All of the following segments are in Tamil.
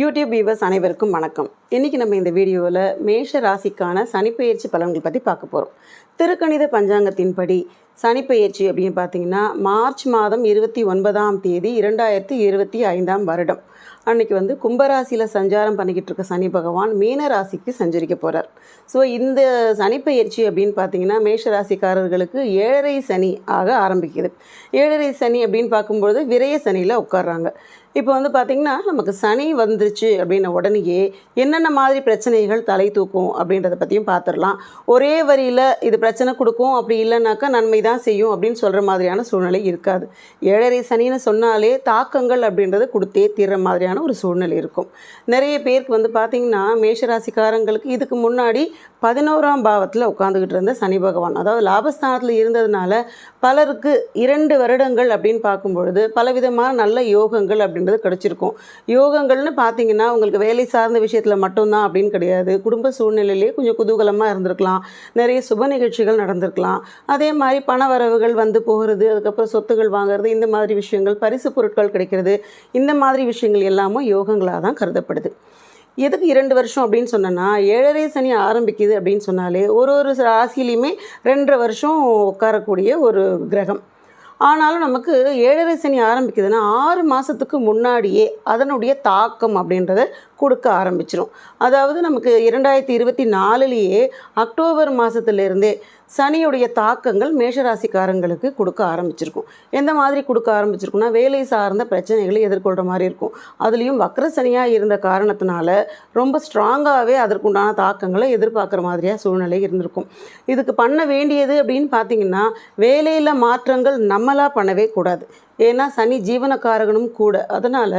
யூடியூப் வியூவர்ஸ் அனைவருக்கும் வணக்கம். இன்றைக்கி நம்ம இந்த வீடியோவில் மேஷ ராசிக்கான சனிப்பெயர்ச்சி பலன்கள் பற்றி பார்க்க போகிறோம் திருக்கணித பஞ்சாங்கத்தின்படி சனிப்பெயர்ச்சி அப்படின்னு பார்த்தீங்கன்னா மார்ச் மாதம் இருபத்தி ஒன்பதாம் தேதி இரண்டாயிரத்தி இருபத்தி ஐந்தாம் வருடம். அன்னைக்கு வந்து கும்பராசியில் சஞ்சாரம் பண்ணிக்கிட்டு இருக்க சனி பகவான் மீன ராசிக்கு சஞ்சரிக்க போகிறார் ஸோ இந்த சனிப்பெயர்ச்சி அப்படின்னு பார்த்தீங்கன்னா மேஷ ராசிக்காரர்களுக்கு ஏழரை சனி ஆக ஆரம்பிக்குது. ஏழரை சனி அப்படின்னு பார்க்கும்பொழுது விரய சனியில் உட்காடுறாங்க இப்போ வந்து பார்த்திங்கன்னா நமக்கு சனி வந்துருச்சு அப்படின்ன உடனேயே என்னென்ன மாதிரி பிரச்சனைகள் தலை தூக்கும் அப்படின்றத பற்றியும் பார்த்துடலாம். ஒரே வரியில் இது பிரச்சனை கொடுக்கும் அப்படி இல்லைனாக்கா நன்மை தான் செய்யும் அப்படின்னு சொல்கிற மாதிரியான சூழ்நிலை இருக்காது. ஏழரை சனின்னு சொன்னாலே தாக்கங்கள் அப்படின்றது கொடுத்தே தீர்ற மாதிரியான ஒரு சூழ்நிலை இருக்கும். நிறைய பேருக்கு வந்து பார்த்திங்கன்னா மேஷராசிக்காரங்களுக்கு இதுக்கு முன்னாடி பதினோராம் பாவத்தில் உட்காந்துக்கிட்டு இருந்த சனி பகவான். அதாவது லாபஸ்தானத்தில் இருந்ததுனால பலருக்கு இரண்டு வருடங்கள் அப்படின்னு பார்க்கும்பொழுது பலவிதமான நல்ல யோகங்கள் அப்படின்றது கிடச்சிருக்கும். யோகங்கள்னு பார்த்தீங்கன்னா உங்களுக்கு வேலை சார்ந்த விஷயத்தில் மட்டும்தான் அப்படின்னு கிடையாது. குடும்ப சூழ்நிலையிலேயே கொஞ்சம் குதூகலமாக இருந்திருக்கலாம். நிறைய சுப நிகழ்ச்சிகள் நடந்திருக்கலாம். அதே மாதிரி பண வரவுகள் வந்து போகிறது அதுக்கப்புறம் சொத்துகள் வாங்குறது இந்த மாதிரி விஷயங்கள் பரிசு பொருட்கள் கிடைக்கிறது இந்த மாதிரி விஷயங்கள் எல்லாமும் யோகங்களாக தான் கருதப்படுது. எதுக்கு இரண்டு வருஷம் அப்படின்னு சொன்னேன்னா ஏழரை சனி ஆரம்பிக்குது அப்படின்னு சொன்னாலே ஒரு ஒரு ராசியிலையுமே ரெண்டரை வருஷம் உட்காரக்கூடிய ஒரு கிரகம். ஆனாலும் நமக்கு ஏழரை சனி ஆரம்பிக்குதுன்னா ஆறு மாதத்துக்கு முன்னாடியே அதனுடைய தாக்கம் அப்படின்றத கொடுக்க ஆரம்பிச்சிரும். அதாவது நமக்கு இரண்டாயிரத்தி இருபத்தி நாலுலேயே அக்டோபர் மாதத்துலேருந்தே சனியுடைய தாக்கங்கள் மேஷராசிக்காரங்களுக்கு கொடுக்க ஆரம்பிச்சிருக்கும். எந்த மாதிரி கொடுக்க ஆரம்பிச்சிருக்கும்னா வேலை சார்ந்த பிரச்சனைகளை எதிர்கொள்கிற மாதிரி இருக்கும். அதுலேயும் வக்ர சனியாக இருந்த காரணத்தினால ரொம்ப ஸ்ட்ராங்காகவே அதற்குண்டான தாக்கங்களை எதிர்பார்க்குற மாதிரியாக சூழ்நிலை இருந்திருக்கும். இதுக்கு பண்ண வேண்டியது அப்படின்னு பார்த்தீங்கன்னா வேலையில் மாற்றங்கள் நம்மளாக பண்ணவே கூடாது. ஏன்னா சனி ஜீவனக்காரகனும் கூட. அதனால்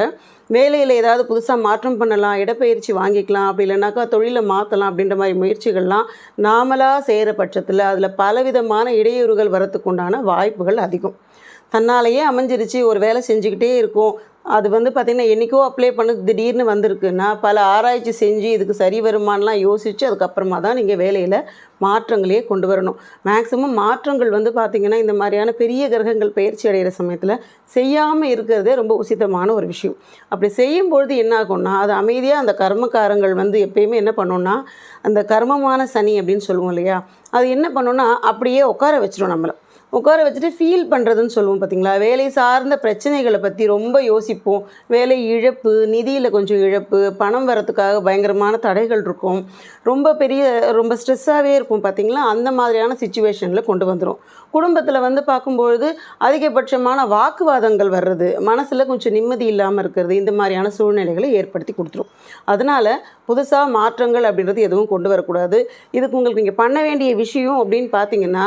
வேலையில் ஏதாவது புதுசாக மாற்றம் பண்ணலாம் இடப்பெயர்ச்சி வாங்கிக்கலாம் அப்படி இல்லைனாக்கா தொழிலை மாற்றலாம் அப்படின்ற மாதிரி முயற்சிகள்லாம் நாமளாக செய்கிற பட்சத்தில் அதில் பலவிதமான இடையூறுகள் வரத்துக்கு உண்டான வாய்ப்புகள் அதிகம். தன்னாலேயே அமைஞ்சிருச்சு ஒரு வேலை செஞ்சுக்கிட்டே இருக்கும் அது வந்து பார்த்திங்கன்னா என்றைக்கோ அப்ளை பண்ணது திடீர்னு வந்திருக்குன்னா பல ஆராய்ச்சி செஞ்சு இதுக்கு சரி வருமானலாம் யோசித்து அதுக்கப்புறமா தான் நீங்கள் வேலையில் மாற்றங்களையே கொண்டு வரணும். மேக்ஸிமம் மாற்றங்கள் வந்து பார்த்திங்கன்னா இந்த மாதிரியான பெரிய கிரகங்கள் பயிற்சி அடைகிற சமயத்தில் செய்யாமல் இருக்கிறதே ரொம்ப உசிதமான ஒரு விஷயம். அப்படி செய்யும்பொழுது என்ன ஆகும்னா அது அமைதியாக அந்த கர்மக்காரங்கள் வந்து எப்பயுமே என்ன பண்ணோன்னா அந்த கர்மமான சனி அப்படின்னு சொல்லுவோம் இல்லையா அது என்ன பண்ணோன்னா அப்படியே உட்கார வச்சிடும் நம்மளை. உட்கார வச்சுட்டு ஃபீல் பண்ணுறதுன்னு சொல்லுவோம் பார்த்தீங்களா வேலை சார்ந்த பிரச்சனைகளை பற்றி ரொம்ப யோசிப்போம். வேலை இழப்பு நிதியில் கொஞ்சம் இழப்பு பணம் வரத்துக்காக பயங்கரமான தடைகள் இருக்கும். ரொம்ப பெரிய ரொம்ப ஸ்ட்ரெஸ்ஸாகவே இருக்கும் பார்த்தீங்களா அந்த மாதிரியான சுச்சுவேஷனில் கொண்டு வந்துடும் குடும்பத்தில் வந்து பார்க்கும்பொழுது அதிகபட்சமான வாக்குவாதங்கள் வர்றது மனசில் கொஞ்சம் நிம்மதி இல்லாமல் இருக்கிறது இந்த மாதிரியான சூழ்நிலைகளை ஏற்படுத்தி கொடுத்துரும். அதனால் புதுசாக மாற்றங்கள் அப்படின்றது எதுவும் கொண்டு வரக்கூடாது. இதுக்கு உங்களுக்கு நீங்கள் பண்ண வேண்டிய விஷயம் அப்படின்னு பார்த்தீங்கன்னா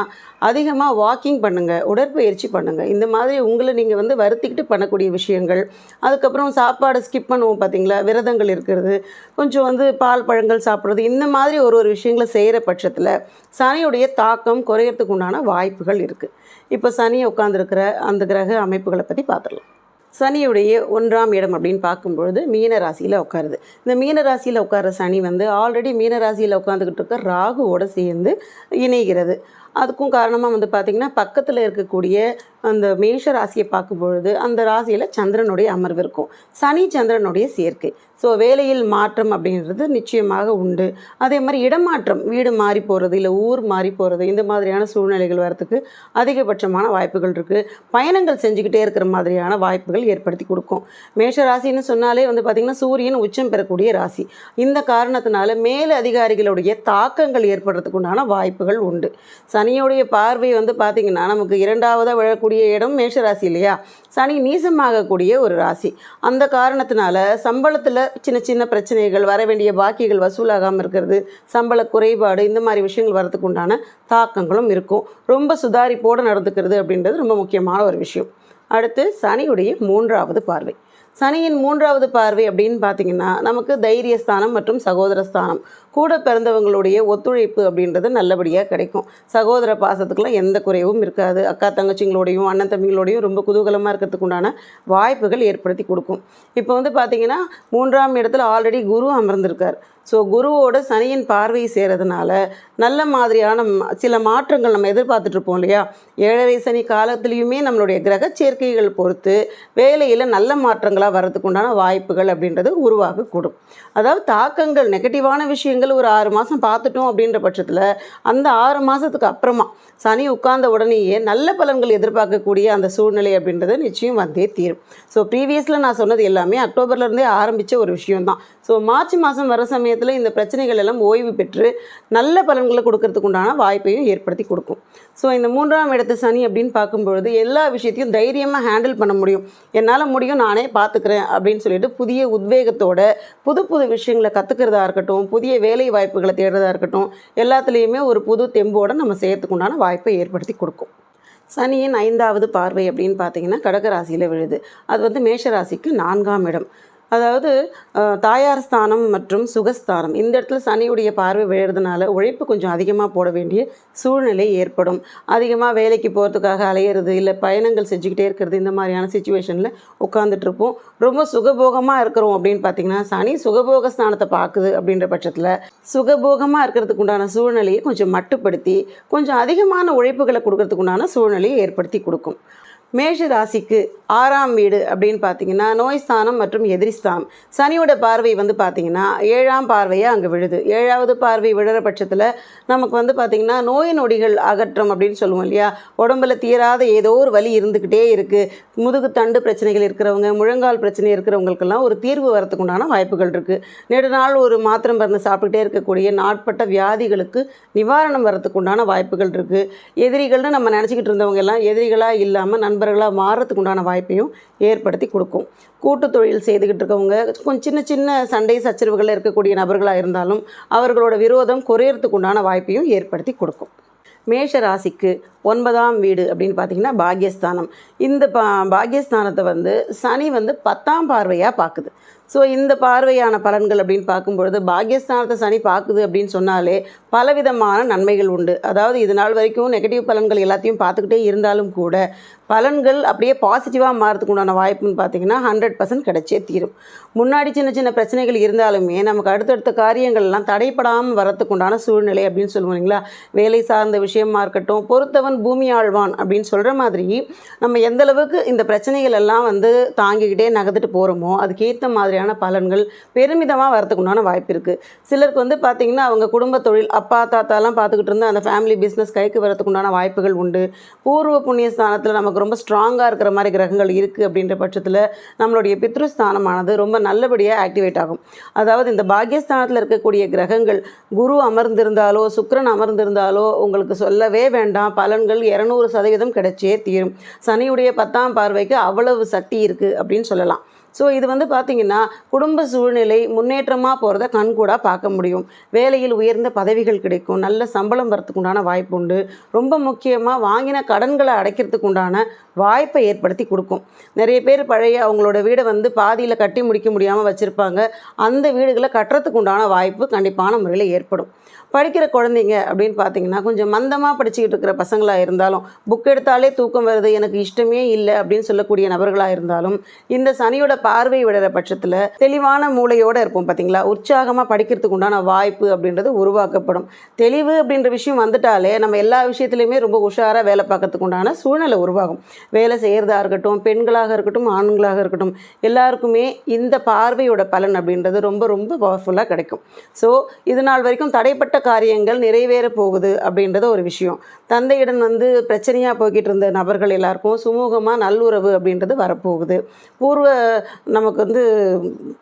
அதிகமாக வாக்கிங் பண்ணுங்கள் உடற்பயிற்சி பண்ணுங்கள் இந்த மாதிரி உங்களை நீங்கள் வந்து வருத்திக்கிட்டு பண்ணக்கூடிய விஷயங்கள். அதுக்கப்புறம் சாப்பாடு ஸ்கிப் பண்ணுவோம் பார்த்தீங்களா விரதங்கள் இருக்கிறது கொஞ்சம் வந்து பால் பழங்கள் சாப்பிட்றது இந்த மாதிரி ஒரு ஒரு விஷயங்களை செய்கிற பட்சத்தில் சனியுடைய தாக்கம் குறையறதுக்கு உண்டான வாய்ப்புகள் இருக்குது இப்போ சனி உட்காந்துருக்கிற அந்த கிரக அமைப்புகளை பற்றி பார்த்துடலாம் சனியுடைய ஒன்றாம் இடம் அப்படின்னு பார்க்கும்பொழுது மீன ராசியில் உட்காருது. இந்த மீன ராசியில் உட்கார சனி வந்து ஆல்ரெடி மீன ராசியில் உட்காந்துக்கிட்டு இருக்க ராகுவோடு சேர்ந்து இணைகிறது. அதுக்கும் காரணமாக வந்து பார்த்திங்கன்னா பக்கத்தில் இருக்கக்கூடிய அந்த மேஷ ராசியை பார்க்கும்பொழுது அந்த ராசியில் சந்திரனுடைய அமர்வு இருக்கும். சனி சந்திரனுடைய சேர்க்கை. ஸோ வேலையில் மாற்றம் அப்படின்றது நிச்சயமாக உண்டு. அதே மாதிரி இடமாற்றம் வீடு மாறி போகிறது இல்லை ஊர் மாறி போகிறது இந்த மாதிரியான சூழ்நிலைகள் வரத்துக்கு அதிகபட்சமான வாய்ப்புகள் இருக்குது பயணங்கள் செஞ்சுக்கிட்டே இருக்கிற மாதிரியான வாய்ப்புகள் ஏற்படுத்தி கொடுக்கும். மேஷ ராசின்னு சொன்னாலே வந்து பார்த்திங்கன்னா சூரியன் உச்சம் பெறக்கூடிய ராசி. இந்த காரணத்தினால மேல் அதிகாரிகளுடைய தாக்கங்கள் ஏற்படுறதுக்கு உண்டான வாய்ப்புகள் உண்டு. சனியோடைய பார்வை வந்து பார்த்திங்கன்னா நமக்கு இரண்டாவதாக விழக்கூடிய இடம் மேஷ ராசி இல்லையா? சனி நீசமாகக்கூடிய ஒரு ராசி. அந்த காரணத்தினால சம்பளத்தில் சின்ன சின்ன பிரச்சனைகள் வர வேண்டிய பாக்கிகள் வசூலாகாமல் இருக்கிறது சம்பள குறைபாடு இந்த மாதிரி விஷயங்கள் வரதுக்கு உண்டான தாக்கங்களும் இருக்கும். ரொம்ப சுதாரிப்போடு நடந்துக்கிறது அப்படின்றது ரொம்ப முக்கியமான ஒரு விஷயம். அடுத்து சனியுடைய மூன்றாவது பார்வை. சனியின் மூன்றாவது பார்வை அப்படின்னு பார்த்தீங்கன்னா நமக்கு தைரியஸ்தானம் மற்றும் சகோதரஸ்தானம். கூட பிறந்தவங்களுடைய ஒத்துழைப்பு அப்படின்றது நல்லபடியாக கிடைக்கும். சகோதர பாசத்துக்கெல்லாம் எந்த குறைவும் இருக்காது. அக்கா தங்கச்சிங்களோடையும் அண்ணன் தம்பிங்களோடையும் ரொம்ப குதூகலமாக இருக்கிறதுக்கு உண்டான வாய்ப்புகள் ஏற்படுத்தி கொடுக்கும். இப்போ வந்து பார்த்திங்கன்னா மூன்றாம் இடத்துல ஆல்ரெடி குரு அமர்ந்திருக்கார். ஸோ குருவோட சனியின் பார்வை சேரதுனால நல்ல மாதிரியான சில மாற்றங்கள் நம்ம எதிர்பார்த்துட்ருப்போம் இல்லையா? ஏழரை சனி காலத்துலேயுமே நம்மளுடைய கிரக சேர்க்கைகள் பொறுத்து வேலையில் நல்ல மாற்றங்களாக வர்றதுக்கு உண்டான வாய்ப்புகள் அப்படின்றது உருவாகக்கூடும். அதாவது தாக்கங்கள் நெகட்டிவான விஷயங்கள் ஒரு ஆறு மாதம் பார்த்துட்டோம் அப்படின்ற பட்சத்தில் அந்த ஆறு மாதத்துக்கு அப்புறமா சனி உட்கார்ந்த உடனேயே நல்ல பலன்கள் எதிர்பார்க்கக்கூடிய அந்த சூழ்நிலை அப்படின்றது நிச்சயம் வந்தே தீரும். ஸோ ப்ரீவியஸில் நான் சொன்னது எல்லாமே அக்டோபர்ல இருந்தே ஆரம்பித்த ஒரு விஷயம்தான். ஸோ மார்ச் மாதம் வர சமயத்தில் இந்த பிரச்சனைகள் எல்லாம் ஓய்வு பெற்று நல்ல பலன்களை கொடுக்கறதுக்கு உண்டான வாய்ப்பையும் ஏற்படுத்தி கொடுக்கும். ஸோ இந்த மூன்றாம் இடத்து சனி அப்படின்னு பார்க்கும்பொழுது எல்லா விஷயத்தையும் தைரியமாக ஹேண்டில் பண்ண முடியும். என்னால் முடியும் நானே பார்த்துக்கிறேன் அப்படின்னு சொல்லிட்டு புதிய உத்வேகத்தோட புது புது விஷயங்களை கற்றுக்கிறதா இருக்கட்டும் புதிய வேலை வாய்ப்புகளை தேடுறதா இருக்கட்டும் எல்லாத்துலேயுமே ஒரு புது தெம்போட நம்ம செய்யறதுக்குண்டான வாய்ப்பை ஏற்படுத்தி கொடுக்கும். சனியின் ஐந்தாவது பார்வை அப்படின்னு பார்த்தீங்கன்னா கடகராசியில் விழுது. அது வந்து மேஷராசிக்கு நான்காம் இடம். அதாவது தாயார் ஸ்தானம் மற்றும் சுகஸ்தானம். இந்த இடத்துல சனியுடைய பார்வை விழுறதுனால உழைப்பு கொஞ்சம் அதிகமாக போட வேண்டிய சூழ்நிலை ஏற்படும். அதிகமாக வேலைக்கு போகிறதுக்காக அலையிறது இல்லை பயணங்கள் செஞ்சுக்கிட்டே இருக்கிறது இந்த மாதிரியான சுச்சுவேஷனில் உட்காந்துட்டு இருப்போம். ரொம்ப சுகபோகமாக இருக்கிறோம் அப்படின்னு பார்த்தீங்கன்னா சனி சுகபோக ஸ்தானத்தை பார்க்குது அப்படின்ற பட்சத்தில் சுகபோகமாக இருக்கிறதுக்கு உண்டான சூழ்நிலையை கொஞ்சம் மட்டுப்படுத்தி கொஞ்சம் அதிகமான உழைப்புகளை கொடுக்கறதுக்கு உண்டான சூழ்நிலையை ஏற்படுத்தி கொடுக்கும். மேஷ ராசிக்கு ஆறாம் வீடு அப்படின்னு பார்த்தீங்கன்னா நோய் ஸ்தானம் மற்றும் எதிரி ஸ்தானம். சனியோட பார்வை வந்து பார்த்தீங்கன்னா ஏழாம் பார்வையாக அங்கே விழுது. ஏழாவது பார்வை விழுற பட்சத்தில் நமக்கு வந்து பார்த்திங்கன்னா நோய் நொடிகள் அகற்றம் அப்படின்னு சொல்லுவோம் இல்லையா? உடம்புல தீராத ஏதோ ஒரு வலி இருந்துக்கிட்டே இருக்குது முதுகு தண்டு பிரச்சனைகள் இருக்கிறவங்க முழங்கால் பிரச்சனை இருக்கிறவங்களுக்கெல்லாம் ஒரு தீர்வு வரத்துக்கு உண்டான வாய்ப்புகள் இருக்குது நெடுநாள் ஒரு மாத்திரம் மருந்து சாப்பிட்டுக்கிட்டே இருக்கக்கூடிய நாட்பட்ட வியாதிகளுக்கு நிவாரணம் வரத்துக்கு உண்டான வாய்ப்புகள் இருக்குது எதிரிகள்னு நம்ம நினச்சிக்கிட்டு இருந்தவங்க எல்லாம் எதிரிகளாக இல்லாமல் நண்பர்களாக மாறுறதுக்கு உண்டான வாய்ப்பையும் ஏற்படுத்தி கொடுக்கும். கூட்டு தொழில் செய்துக்கிட்டு இருக்கவங்க கொஞ்சம் சின்ன சின்ன சண்டை சச்சரவுகளில் இருக்கக்கூடிய நபர்களாக இருந்தாலும் அவர்களோட விரோதம் குறையறதுக்கு உண்டான வாய்ப்பையும் ஏற்படுத்தி கொடுக்கும். மேஷ ராசிக்கு ஒன்பதாம் வீடு அப்படின்னு பார்த்தீங்கன்னா பாக்யஸ்தானம். இந்த பா பாக்யஸ்தானத்தை வந்து சனி வந்து பத்தாம் பார்வையாக பார்க்குது. ஸோ இந்த பார்வையான பலன்கள் அப்படின்னு பார்க்கும்பொழுது பாக்யஸ்தானத்தை சனி பார்க்குது அப்படின்னு சொன்னாலே பலவிதமான நன்மைகள் உண்டு. அதாவது இது நாள் வரைக்கும் நெகட்டிவ் பலன்கள் எல்லாத்தையும் பார்த்துக்கிட்டே இருந்தாலும் கூட பலன்கள் அப்படியே பாசிட்டிவாக மாறதுக்கு உண்டான வாய்ப்புன்னு பார்த்தீங்கன்னா ஹண்ட்ரட் பர்சன்ட் கிடைச்சே தீரும். முன்னாடி சின்ன சின்ன பிரச்சனைகள் இருந்தாலுமே நமக்கு அடுத்தடுத்த காரியங்கள்லாம் தடைப்படாமல் வரத்துக்கு உண்டான சூழ்நிலை அப்படின்னு சொல்லுவோம் இல்லைங்களா? வேலை சார்ந்த விஷயமா இருக்கட்டும் பொறுத்தவன் பூமி ஆழ்வான் அப்படின்னு சொல்கிற மாதிரி நம்ம எந்த அளவுக்கு இந்த பிரச்சனைகள் எல்லாம் வந்து தாங்கிக்கிட்டே நகர்ந்துட்டு போகிறோமோ அதுக்கேற்ற மாதிரியான பலன்கள் பெருமிதமாக வரத்துக்கு உண்டான வாய்ப்பு இருக்குது சிலருக்கு வந்து பார்த்திங்கன்னா அவங்க குடும்ப தொழில் அப்பா தாத்தாலாம் பார்த்துக்கிட்டு இருந்தால் அந்த ஃபேமிலி பிஸ்னஸ் கைக்கு வரத்துக்குண்டான வாய்ப்புகள் உண்டு. பூர்வ புண்ணிய ஸ்தானத்தில் நமக்கு ரொம்ப ஸ்ட்ராங்காக இருக்கிற மாதிரி கிரகங்கள் இருக்குது அப்படின்ற பட்சத்தில் நம்மளுடைய பித்ருஸ்தானமானது ரொம்ப நல்லபடியாக ஆக்டிவேட் ஆகும். அதாவது இந்த பாக்யஸ்தானத்தில் இருக்கக்கூடிய கிரகங்கள் குரு அமர்ந்திருந்தாலோ சுக்கரன் அமர்ந்திருந்தாலோ உங்களுக்கு சொல்லவே வேண்டாம். பலன் பலன்கள் இரநூறு சதவீதம் கிடைச்சே தீரும். சனியுடைய பத்தாம் பார்வைக்கு அவ்வளவு சக்தி இருக்குது அப்படின்னு சொல்லலாம். ஸோ இது வந்து பார்த்திங்கன்னா குடும்ப சூழ்நிலை முன்னேற்றமாக போகிறத கண்கூடாக பார்க்க முடியும். வேலையில் உயர்ந்த பதவிகள் கிடைக்கும் நல்ல சம்பளம் வரத்துக்கு உண்டான வாய்ப்பு உண்டு. ரொம்ப முக்கியமாக வாங்கின கடன்களை அடைக்கிறதுக்கு உண்டான வாய்ப்பை ஏற்படுத்தி கொடுக்கும். நிறைய பேர் பழைய அவங்களோட வீடை வந்து பாதியில் கட்டி முடிக்க முடியாமல் வச்சுருப்பாங்க. அந்த வீடுகளை கட்டுறதுக்கு உண்டான வாய்ப்பு கண்டிப்பான முறையில் ஏற்படும். படிக்கிற குழந்தைங்க அப்படின்னு பார்த்தீங்கன்னா கொஞ்சம் மந்தமாக படிச்சுக்கிட்டு இருக்கிற பசங்களாக இருந்தாலும் புக் எடுத்தாலே தூக்கம் வருது எனக்கு இஷ்டமே இல்லை அப்படின்னு சொல்லக்கூடிய நபர்களாக இருந்தாலும் இந்த சனியோட பார்வை விடுற பட்சத்தில் தெளிவான மூளையோடு இருப்போம் பார்த்தீங்களா உற்சாகமாக படிக்கிறதுக்கு உண்டான வாய்ப்பு அப்படின்றது உருவாக்கப்படும். தெளிவு அப்படின்ற விஷயம் வந்துட்டாலே நம்ம எல்லா விஷயத்துலையுமே ரொம்ப உஷாராக வேலை பார்க்கறதுக்கு உண்டான சூழ்நிலை உருவாகும். வேலை செய்கிறதா இருக்கட்டும் பெண்களாக இருக்கட்டும் ஆண்களாக இருக்கட்டும் எல்லாருக்குமே இந்த பார்வையோட பலன் அப்படின்றது ரொம்ப ரொம்ப பவர்ஃபுல்லாக கிடைக்கும். ஸோ இது நாள் வரைக்கும் தடைப்பட்ட காரியங்கள் நிறைவேற போகுது அப்படின்றது ஒரு விஷயம். தந்தையிடம் வந்து பிரச்சனையாக போய்கிட்டு இருந்த நபர்கள் எல்லாருக்கும் சுமூகமாக நல்லுறவு அப்படின்றது வரப்போகுது. பூர்வ நமக்கு வந்து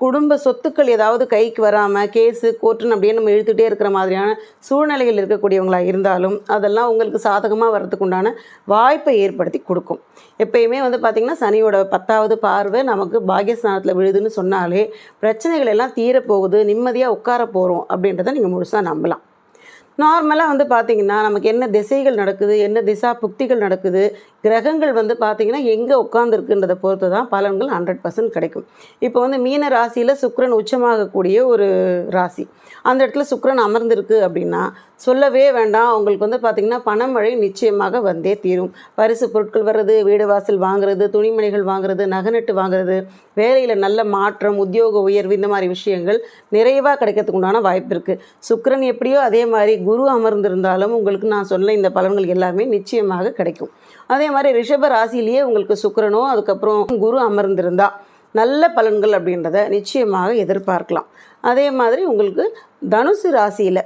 குடும்ப சொத்துக்கள் ஏதாவது கைக்கு வராமல் கேஸு கோர்ட்டுன்னு அப்படியே நம்ம இழுத்துகிட்டே இருக்கிற மாதிரியான சூழ்நிலைகள் இருக்கக்கூடியவங்களாக இருந்தாலும் அதெல்லாம் உங்களுக்கு சாதகமாக வர்றதுக்கு உண்டான வாய்ப்பை ஏற்படுத்தி கொடுக்கும். எப்பயுமே வந்து பார்த்திங்கன்னா சனியோட பத்தாவது பார்வை நமக்கு பாகியஸ்தானத்தில் விழுதுன்னு சொன்னாலே பிரச்சனைகள் எல்லாம் தீரப்போகுது நிம்மதியாக உட்கார போகிறோம் அப்படின்றத நீங்கள் முழுசாக நம்பலாம். நார்மலாக வந்து பார்த்திங்கன்னா நமக்கு என்ன திசைகள் நடக்குது என்ன திசா புக்திகள் நடக்குது கிரகங்கள் வந்து பார்த்திங்கன்னா எங்கே உட்காந்துருக்குன்றதை பொறுத்து தான் பலன்கள் ஹண்ட்ரட் பர்சன்ட் கிடைக்கும். இப்போ வந்து மீன ராசியில் சுக்கரன் உச்சமாகக்கூடிய ஒரு ராசி. அந்த இடத்துல சுக்கரன் அமர்ந்திருக்கு அப்படின்னா சொல்லவே வேண்டாம். உங்களுக்கு வந்து பார்த்திங்கன்னா பணமழை நிச்சயமாக வந்தே தீரும். பரிசு பொருட்கள் வர்றது வீடு வாசல் வாங்குறது துணிமணிகள் வாங்குறது நகநட்டு வாங்குறது வேலையில் நல்ல மாற்றம் உத்தியோக உயர்வு இந்த மாதிரி விஷயங்கள் நிறைவாக கிடைக்கிறதுக்கு உண்டான வாய்ப்பு இருக்குது சுக்கரன் எப்படியோ அதே மாதிரி குரு அமர்ந்திருந்தாலும் உங்களுக்கு நான் சொன்ன இந்த பலன்கள் எல்லாமே நிச்சயமாக கிடைக்கும். அதே மாதிரி ரிஷப ராசியிலேயே உங்களுக்கு சுக்கரனோ அதுக்கப்புறம் குரு அமர்ந்திருந்தா நல்ல பலன்கள் அப்படின்றத நிச்சயமாக எதிர்பார்க்கலாம். அதே மாதிரி உங்களுக்கு தனுசு ராசியில்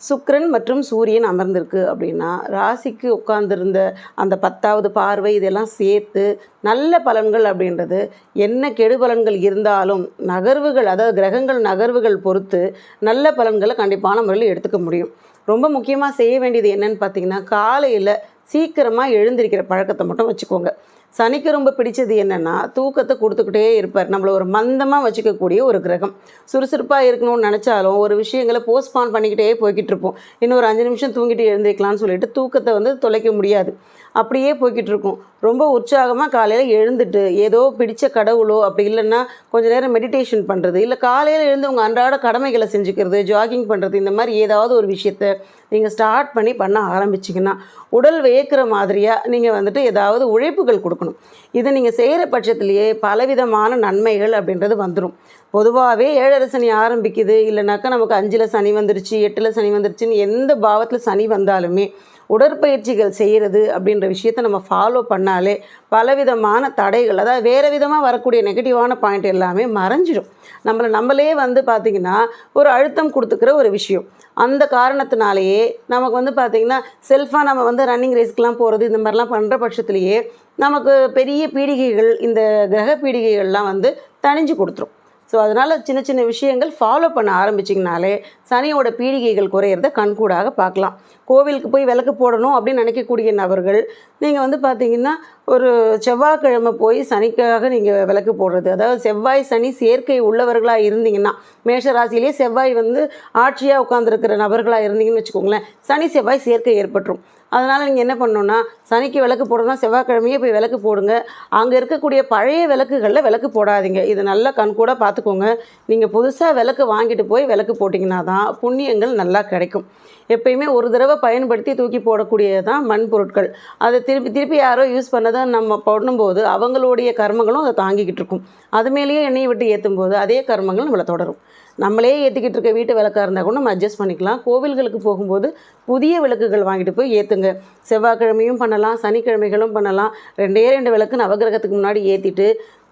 சுக்கிரன் மற்றும் சூரியன் அமர்ந்திருக்கு அப்படின்னா ராசிக்கு உட்கார்ந்திருந்த அந்த பத்தாவது பார்வை இதெல்லாம் சேர்த்து நல்ல பலன்கள் அப்படின்றது என்ன கெடு பலன்கள் இருந்தாலும் நகர்வுகள் அதாவது கிரகங்கள் நகர்வுகள் பொறுத்து நல்ல பலன்களை கண்டிப்பான முறையில் எடுத்துக்க முடியும். ரொம்ப முக்கியமாக செய்ய வேண்டியது என்னன்னு பார்த்தீங்கன்னா காலையில் சீக்கிரமாக எழுந்திருக்கிற பழக்கத்தை மட்டும் வச்சுக்கோங்க. சனிக்கு ரொம்ப பிடிச்சது என்னென்னா தூக்கத்தை கொடுத்துக்கிட்டே இருப்பார். நம்மளை ஒரு மந்தமாக வச்சுக்கக்கூடிய ஒரு கிரகம். சுறுசுறுப்பாக இருக்கணும்னு நினச்சாலும் ஒரு விஷயங்களை போஸ்ட்பான் பண்ணிக்கிட்டே போய்கிட்டு இருப்போம். இன்னும் ஒரு அஞ்சு நிமிஷம் தூங்கிட்டு எழுந்திருக்கலாம்னு சொல்லிட்டு தூக்கத்தை வந்து தொலைக்க முடியாது. அப்படியே போய்கிட்டு இருக்கும். ரொம்ப உற்சாகமாக காலையில் எழுந்துட்டு ஏதோ பிடிச்ச கடவுளோ அப்படி இல்லைன்னா கொஞ்ச நேரம் மெடிடேஷன் பண்ணுறது இல்லை காலையில் எழுந்து உங்கள் அன்றாட கடமைகளை செஞ்சுக்கிறது ஜாகிங் பண்ணுறது இந்த மாதிரி ஏதாவது ஒரு விஷயத்த நீங்கள் ஸ்டார்ட் பண்ணி பண்ண ஆரம்பிச்சிங்கன்னா உடல் வியக்கிற மாதிரியாக நீங்கள் வந்துட்டு ஏதாவது உழைப்புகள் கொடுக்கணும். இதை நீங்கள் செய்கிற பட்சத்திலேயே பலவிதமான நன்மைகள் அப்படின்றது வந்துடும் பொதுவாகவே ஏழரை சனி ஆரம்பிக்குது. இல்லைனாக்கா நமக்கு அஞ்சில் சனி வந்துருச்சு எட்டில் சனி வந்துருச்சுன்னு எந்த பாவத்தில் சனி வந்தாலுமே உடற்பயிற்சிகள் செய்கிறது அப்படின்ற விஷயத்தை நம்ம ஃபாலோ பண்ணாலே பலவிதமான தடைகள் அதாவது வேறு விதமாக வரக்கூடிய நெகட்டிவான பாயிண்ட் எல்லாமே மறைஞ்சிடும் நம்மளை நம்மளே வந்து பார்த்திங்கன்னா ஒரு அழுத்தம் கொடுத்துக்கிற ஒரு விஷயம். அந்த காரணத்தினாலேயே நமக்கு வந்து பார்த்திங்கன்னா செல்ஃபாக நம்ம வந்து ரன்னிங் ரேஸ்க்கெலாம் போகிறது இந்த மாதிரிலாம் பண்ணுற பட்சத்துலேயே நமக்கு பெரிய பீடிகைகள் இந்த கிரக பீடிகைகள்லாம் வந்து தணிஞ்சு கொடுத்துரும். ஸோ அதனால் சின்ன சின்ன விஷயங்கள் ஃபாலோ பண்ண ஆரம்பிச்சிங்கனாலே சனியோட பீடிகைகள் குறையிறத கண்கூடாக பார்க்கலாம். கோவிலுக்கு போய் விளக்கு போடணும் அப்படின்னு நினைக்கக்கூடிய நபர்கள் நீங்கள் வந்து பார்த்தீங்கன்னா ஒரு செவ்வாய்க்கிழமை போய் சனிக்காக நீங்கள் விளக்கு போடுறது அதாவது செவ்வாய் சனி சேர்க்கை உள்ளவர்களாக இருந்தீங்கன்னா மேஷ ராசியிலேயே செவ்வாய் வந்து ஆட்சியாக உட்காந்துருக்கிற நபர்களாக இருந்தீங்கன்னு வச்சுக்கோங்களேன் சனி செவ்வாய் சேர்க்கை ஏற்பட்டுரும். அதனால் நீங்கள் என்ன பண்ணணும்னா சனிக்கு விளக்கு போடணும்னா செவ்வாய்க்கிழமையே போய் விளக்கு போடுங்க. அங்கே இருக்கக்கூடிய பழைய விளக்குகளில் விளக்கு போடாதீங்க. இது நல்லா கண்கூடாக பார்த்துக்கோங்க. நீங்கள் புதுசாக விளக்கு வாங்கிட்டு போய் விளக்கு போட்டிங்கன்னா தான் புண்ணியங்கள் நல்லா கிடைக்கும். எப்பயுமே ஒரு தடவை பயன்படுத்தி தூக்கி போடக்கூடியது தான் மண் பொருட்கள் அதை திருப்பி திருப்பி யாரோ யூஸ் பண்ணதை நம்ம போடும்போது அவங்களுடைய கர்மங்களும் அதை தாங்கிக்கிட்டு இருக்கும். அது மேலேயே எண்ணெயை விட்டு ஏற்றும் போது அதே கர்மங்கள் நம்மளை தொடரும். நம்மளே ஏற்றிக்கிட்டு இருக்க வீட்டு விளக்காக இருந்தால் கூட நம்ம அட்ஜஸ்ட் பண்ணிக்கலாம். கோவில்களுக்கு போகும்போது புதிய விளக்குகள் வாங்கிட்டு போய் ஏற்றுங்க செவ்வாய்க்கிழமையும் பண்ணலாம் சனிக்கிழமைகளும் பண்ணலாம். ரெண்டே ரெண்டு விளக்கு நவகிரகத்துக்கு முன்னாடி ஏற்றிட்டு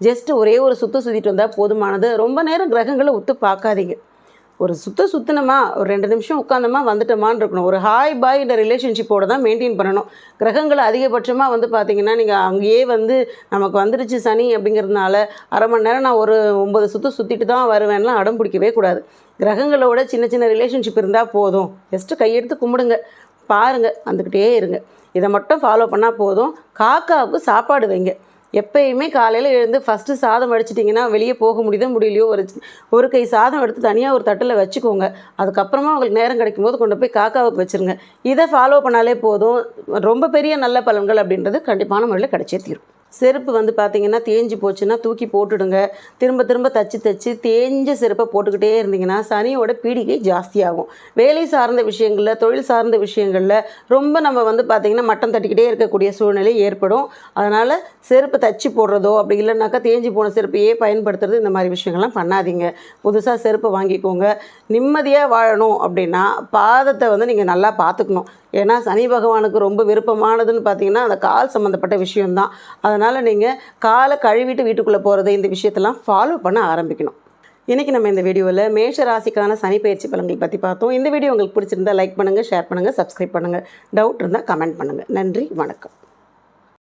ஜஸ்ட் ஒரே ஒரு சுற்று சுற்றிட்டு வந்தால் போதுமானது. ரொம்ப நேரம் கிரகங்களை ஒத்து பார்க்காதீங்க. ஒரு சுத்த சுத்தினமா ஒரு ரெண்டு நிமிஷம் உட்காந்தமா வந்துட்டோமான்னு இருக்கணும். ஒரு ஹாய் பாய் இந்த ரிலேஷன்ஷிப்போடு தான் மெயின்டைன் பண்ணணும். கிரகங்களை அதிகபட்சமாக வந்து பார்த்தீங்கன்னா நீங்கள் அங்கேயே வந்து நமக்கு வந்துருச்சு சனி அப்படிங்கிறதுனால அரை மணி நேரம் நான் ஒரு ஒம்பது சுற்று சுற்றிட்டு தான் வருவேன்லாம் அடம் பிடிக்கவே கூடாது. கிரகங்களோட சின்ன சின்ன ரிலேஷன்ஷிப் இருந்தால் போதும். ஜஸ்ட்டு கையெடுத்து கும்பிடுங்க. பாருங்கள் வந்துக்கிட்டே இருங்க. இதை மட்டும் ஃபாலோ பண்ணால் போதும். காக்காவுக்கு சாப்பாடு வைங்க. எப்பயுமே காலையில் எழுந்து ஃபஸ்ட்டு சாதம் வடிச்சிட்டிங்கன்னா வெளியே போக முடியுதோ முடியலையோ ஒரு ஒரு கை சாதம் எடுத்து தனியாக ஒரு தட்டில் வச்சுக்கோங்க. அதுக்கப்புறமா உங்களுக்கு நேரம் கிடைக்கும் போது கொண்டு போய் காக்காவுக்கு வச்சுருங்க. இதை ஃபாலோ பண்ணாலே போதும். ரொம்ப பெரிய நல்ல பலன்கள் அப்படின்றது கண்டிப்பான முறையில் கிடைச்சே தீரும். செருப்பு வந்து பார்த்தீங்கன்னா தேஞ்சு போச்சுன்னா தூக்கி போட்டுடுங்க. திரும்ப திரும்ப தச்சு தச்சு தேஞ்ச செருப்பை போட்டுக்கிட்டே இருந்தீங்கன்னா சனியோட பீடிகை ஜாஸ்தியாகும். வேலை சார்ந்த விஷயங்களில் தொழில் சார்ந்த விஷயங்களில் ரொம்ப நம்ம வந்து பார்த்திங்கன்னா மட்டம் தட்டிக்கிட்டே இருக்கக்கூடிய சூழ்நிலை ஏற்படும். அதனால் செருப்பு தச்சு போடுறதோ அப்படி இல்லைனாக்கா தேஞ்சு போன செருப்பையே பயன்படுத்துறது இந்த மாதிரி விஷயங்கள்லாம் பண்ணாதீங்க. புதுசாக செருப்பை வாங்கிக்கோங்க. நிம்மதியாக வாழணும் அப்படின்னா பாதத்தை வந்து நீங்கள் நல்லா பார்த்துக்கணும் ஏன்னா சனி பகவானுக்கு ரொம்ப விருப்பமானதுன்னு பார்த்தீங்கன்னா அந்த கால் சம்மந்தப்பட்ட விஷயம்தான். அதனால் நீங்கள் காலை கழுவிட்டு வீட்டுக்குள்ளே போகிறது இந்த விஷயத்தெல்லாம் ஃபாலோ பண்ண ஆரம்பிக்கணும். இன்றைக்கி நம்ம இந்த வீடியோவில் மேஷ ராசிக்கான சனி பயிற்சி பலன்கள் பற்றி பார்த்தோம். இந்த வீடியோ உங்களுக்கு பிடிச்சிருந்தா லைக் பண்ணுங்கள் ஷேர் பண்ணுங்கள் சப்ஸ்கிரைப் பண்ணுங்கள் டவுட் இருந்தால் கமெண்ட் பண்ணுங்கள் நன்றி வணக்கம்.